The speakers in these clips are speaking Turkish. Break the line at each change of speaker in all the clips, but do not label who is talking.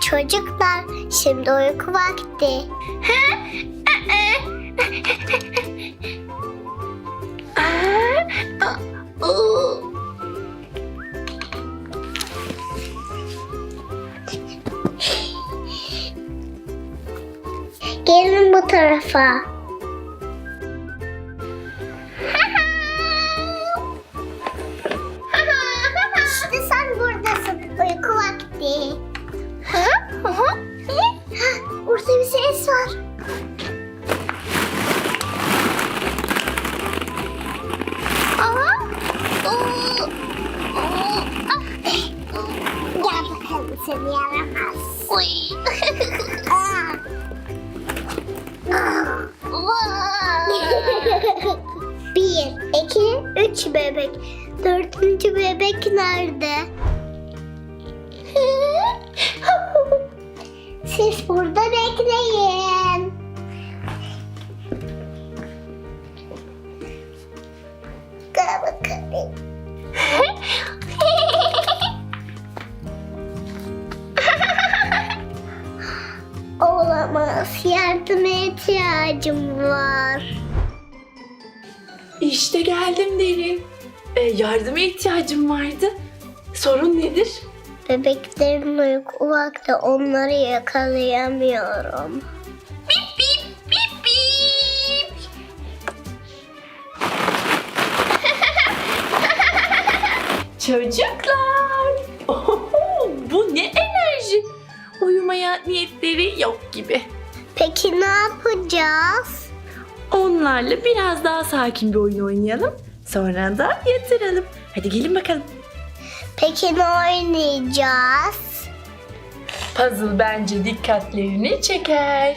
Çocuklar şimdi uyku vakti. Gelin bu tarafa. Gel bakalım seni yaramaz. Bir, iki, üç bebek. Dördüncü bebek nerede? Siz burada bekleyin. Gel bakalım. İhtiyacım var.
İşte geldim derin. E, yardıma ihtiyacım vardı. Sorun nedir?
Bebeklerin uyku vakti onları yakalayamıyorum.
Çocuklar. Oho, bu ne enerji. Uyumaya niyetleri yok gibi.
Peki ne yapacağız?
Onlarla biraz daha sakin bir oyun oynayalım. Sonra da yatıralım. Hadi gelin bakalım.
Peki ne oynayacağız?
Puzzle bence dikkatlerini çeker.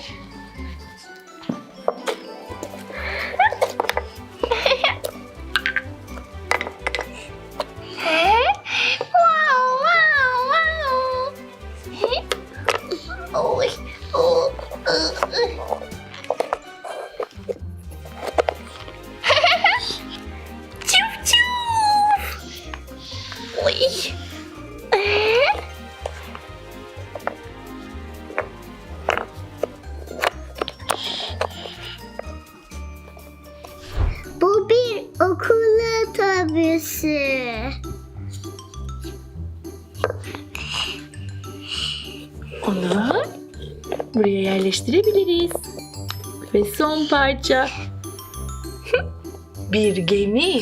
Oy. Bu bir okul otobüsü.
Onu buraya yerleştirebiliriz. Ve son parça. Bir gemi.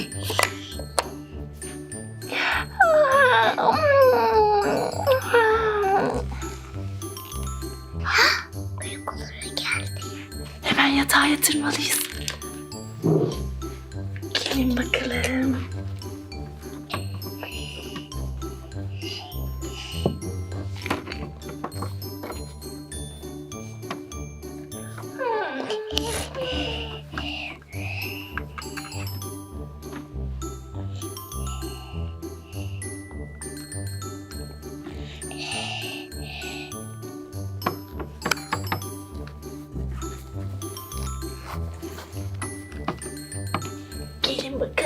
Hemen yatağa yatırmalıyız. Gelin bakalım.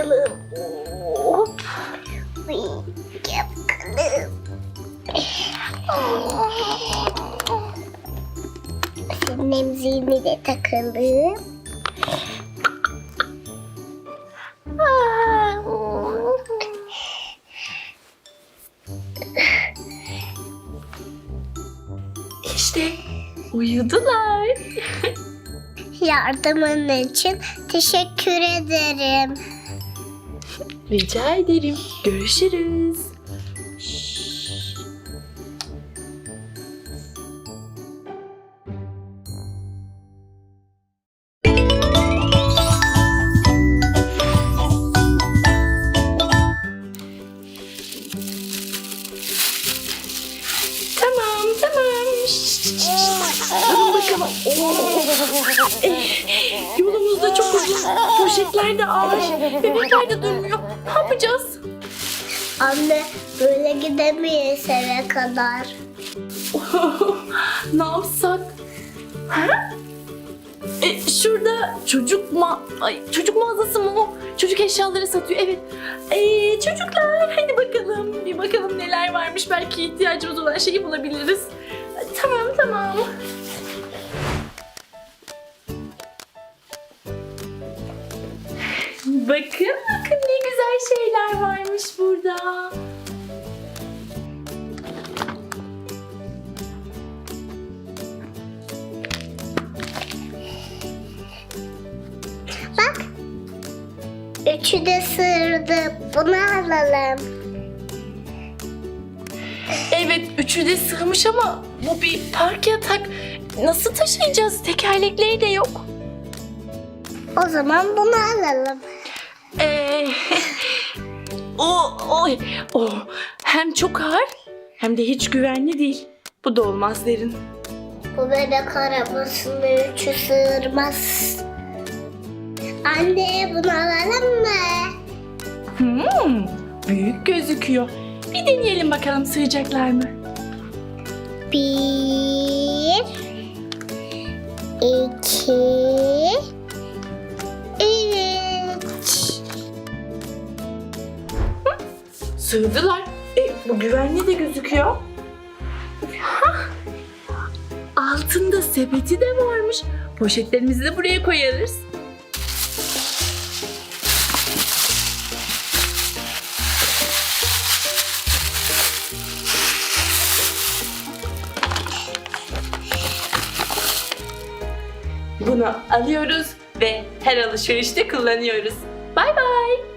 Bakalım. Hop.
Gel bakalım. Senin emziğini de takalım.
İşte uyudular.
Yardımın için teşekkür ederim.
Rica ederim. Görüşürüz. Poşetler de ağır. Bebekler de durmuyor. Ne yapacağız?
Anne böyle gidemeyiz eve kadar.
ne yapsak? Ha? E, şurada çocuk ma Ay, çocuk mağazası mı o? Çocuk eşyaları satıyor. Evet. E, çocuklar hadi bakalım. Bir bakalım neler varmış. Belki ihtiyacımız olan şeyi bulabiliriz. Tamam tamam. Bakın bakın ne güzel şeyler varmış burada.
Bak. Üçü de sığırdı. Bunu alalım.
Evet üçü de sığmış ama bu bir park yatak. Nasıl taşıyacağız? Tekerlekleri de yok.
O zaman bunu alalım.
Ee, o, oy, o hem çok ağır hem de hiç güvenli değil. Bu da olmaz derin.
Bu bebek arabasını üçü sığırmaz. Anne bunu alalım mı?
Hmm, büyük gözüküyor. Bir deneyelim bakalım sığacaklar mı?
Bir, iki,
Sığdılar. E, bu güvenli de gözüküyor. Altında sepeti de varmış. Poşetlerimizi de buraya koyarız. Bunu alıyoruz ve her alışverişte kullanıyoruz. Bay bay.